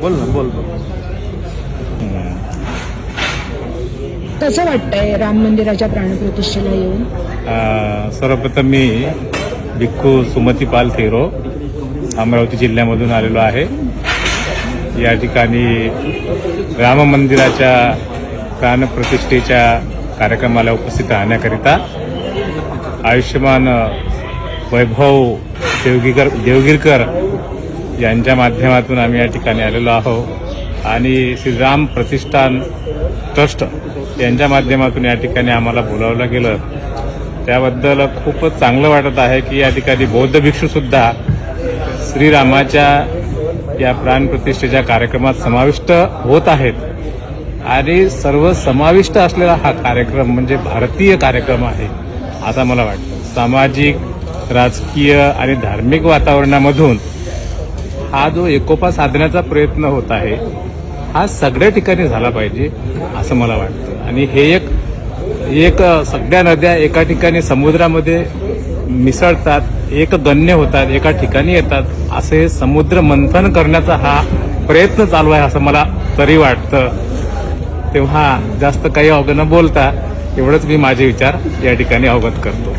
बोल ना बोल बोल. कसं वाटतंय राम मंदिराच्या प्राणप्रतिष्ठेला येऊन? अ, सर्वप्रथम मी भिक्खू सुमती पाल थेरो अमरावती जिल्ह्यामधून आलेलो आहे. या ठिकाणी राम मंदिराच्या प्राणप्रतिष्ठेच्या कार्यक्रमाला उपस्थित राहण्याकरिता आयुष्यमान वैभव देवगीकर देवगिरकर यांच्या माध्यमातून आम्ही या ठिकाणी आलेलो आहोत. आणि श्रीराम प्रतिष्ठान ट्रस्ट यांच्या माध्यमातून या ठिकाणी आम्हाला बोलावलं गेलं. त्याबद्दल खूपच चांगलं वाटत आहे की या ठिकाणी बौद्ध भिक्षूसुद्धा श्रीरामाच्या या प्राणप्रतिष्ठेच्या कार्यक्रमात समाविष्ट होत आहेत. आणि सर्व समाविष्ट असलेला हा कार्यक्रम म्हणजे भारतीय कार्यक्रम आहे असं मला वाटतं. सामाजिक राजकीय आणि धार्मिक वातावरणामधून हा जो एकोपा साधण्याचा प्रयत्न होत आहे हा सगळ्या ठिकाणी झाला पाहिजे असं मला वाटतं. आणि हे एक एक सगळ्या नद्या एका ठिकाणी समुद्रामध्ये मिसळतात एक गण्य होतात एका ठिकाणी येतात असे समुद्र मंथन करण्याचा हा प्रयत्न चालू आहे असं मला तरी वाटतं. तेव्हा जास्त काही अवघड न बोलता एवढंच मी माझे विचार या ठिकाणी अवगत करतो.